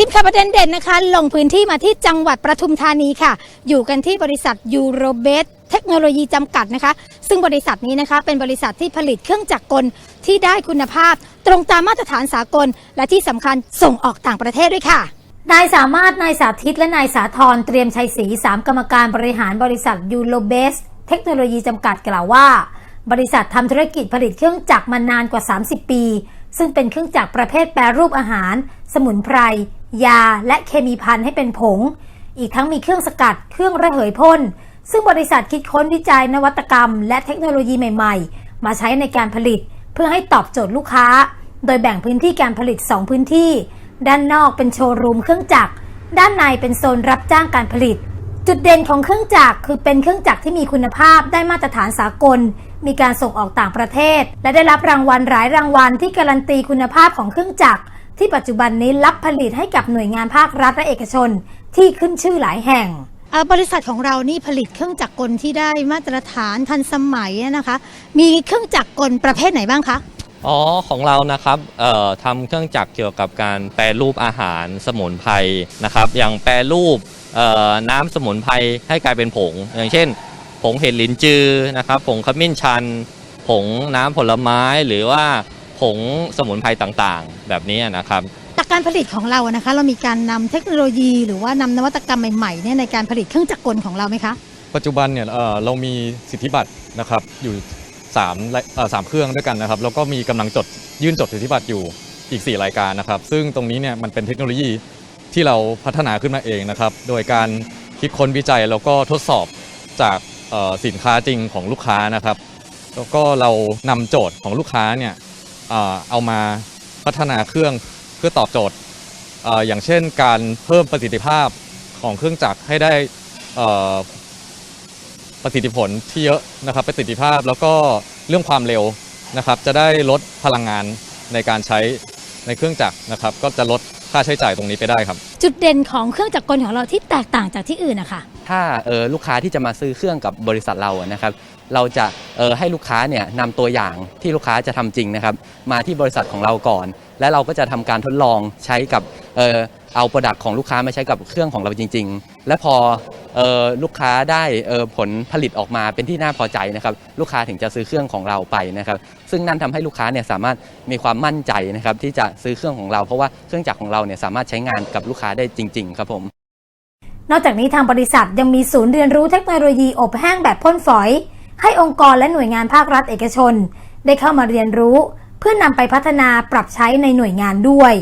ทีมข่าวประเด็นเด่นนะคะ ลงพื้นที่มาที่จังหวัดประทุมธานีค่ะ อยู่กันที่บริษัทยูโรเบสเทคโนโลยีจำกัดนะคะ ซึ่งบริษัทนี้นะคะเป็นบริษัทที่ผลิตเครื่องจักรกลที่ได้คุณภาพ ตรงตามมาตรฐานสากล และที่สำคัญส่งออกต่างประเทศด้วยค่ะนายสามารถนายสาธิตและนายสาธรเตรียมชัยศรีสามกรรมการบริหารบริษัทยูโรเบสเทคโนโลยีจำกัดกล่าวว่า บริษัททำธุรกิจผลิตเครื่องจักรมานานกว่า 30 ปี ซึ่งเป็นเครื่องจักรประเภทแปรรูปอาหาร สมุนไพร ยาและเคมีพันให้เป็นผง อีกทั้งมีเครื่องสกัด เครื่องระเหยพ่น ซึ่งบริษัทคิดค้นวิจัยนวัตกรรม และเทคโนโลยีใหม่ๆ มาใช้ในการผลิตเพื่อให้ตอบโจทย์ลูกค้า โดยแบ่งพื้นที่การผลิต 2 พื้นที่ ด้านนอกเป็นโชว์รูมเครื่องจักร ด้านในเป็นโซนรับจ้างการผลิต จุดเด่นของเครื่องจักรคือเป็นเครื่องจักรที่มีคุณภาพได้มาตรฐานสากล มีการส่งออกต่างประเทศ และได้รับรางวัลหลายรางวัลที่การันตีคุณภาพของเครื่องจักร ที่ปัจจุบันนี้รับผลิตให้กับหน่วยงานภาครัฐและเอกชน ที่ขึ้นชื่อหลายแห่งบริษัทของเรานี่ผลิตเครื่องจักรกลที่ได้มาตรฐานทันสมัยนะคะ มีเครื่องจักรกลประเภทไหนบ้างคะ อ๋อของเรานะครับเอ่อทำเครื่องจักรเกี่ยวกับการแปรรูปอาหารสมุนไพรนะครับ อย่างแปรรูปเอ่อน้ำสมุนไพรให้กลายเป็นผง อย่างเช่น ผงเห็ดหลินจือนะครับ ผงขมิ้นชัน ผงน้ำผลไม้หรือว่า ผงสมุนไพรต่างๆ แบบนี้นะครับ จากการผลิตของเรานะคะ เรามีการนำเทคโนโลยีหรือว่านำนวัตกรรมใหม่ๆเนี่ยในการผลิตเครื่องจักรกลของเราไหมคะ ปัจจุบันเนี่ยเอ่อเรามีสิทธิบัตรนะครับอยู่3และเอ่อสามเครื่องด้วยกันนะครับแล้วก็มีกำลังจดยื่นจดสิทธิบัตรอยู่อีก 4 รายการนะครับ ซึ่งตรงนี้เนี่ยมันเป็นเทคโนโลยีที่เราพัฒนาขึ้นมาเองนะครับ โดยการคิดค้นวิจัยแล้วก็ทดสอบจากเอ่อสินค้าจริงของลูกค้านะครับ แล้วก็เรานำโจทย์ของลูกค้าเนี่ย เอามาพัฒนาเครื่องเพื่อตอบโจทย์อย่างเช่นการเพิ่มประสิทธิภาพของเครื่องจักรให้ได้ประสิทธิผลที่เยอะนะครับประสิทธิภาพแล้วก็เรื่องความเร็วนะครับ จะได้ลดพลังงานในการใช้ในเครื่องจักรนะครับ ก็จะลดค่าใช้จ่ายตรงนี้ไปได้ครับ จุดเด่นของเครื่องจักรกลของเราที่แตกต่างจากที่อื่นนะคะ ถ้าเออลูกค้าที่จะมาซื้อเครื่องกับบริษัทเรานะครับ เราจะเออให้ลูกค้าเนี่ยนำตัวอย่างที่ลูกค้าจะทำจริงนะครับ มาที่บริษัทของเราก่อน และเราก็จะทำการทดลองใช้กับเออเอาโปรดักต์ของลูกค้ามาใช้กับเครื่องของเราจริง ๆ และพอเออลูกค้าได้ออผลผลิตออกมาเป็นที่น่าพอใจนะครับ ลูกค้าถึงจะซื้อเครื่องของเราไปนะครับ ซึ่งนั่นทำให้ลูกค้าเนี่ยสามารถมีความมั่นใจนะครับที่จะซื้อเครื่องของเรา เพราะว่าเครื่องจักรของเราเนี่ยสามารถใช้งานกับลูกค้าได้จริง ๆ ครับผม นอกจากนี้ทางบริษัทยังมีศูนย์เรียนรู้เทคโนโลยีอบแห้งแบบพ่นฝอย ให้องค์กรและหน่วยงานภาครัฐเอกชน ได้เข้ามาเรียนรู้ เพื่อนำไปพัฒนาปรับใช้ในหน่วยงานด้วย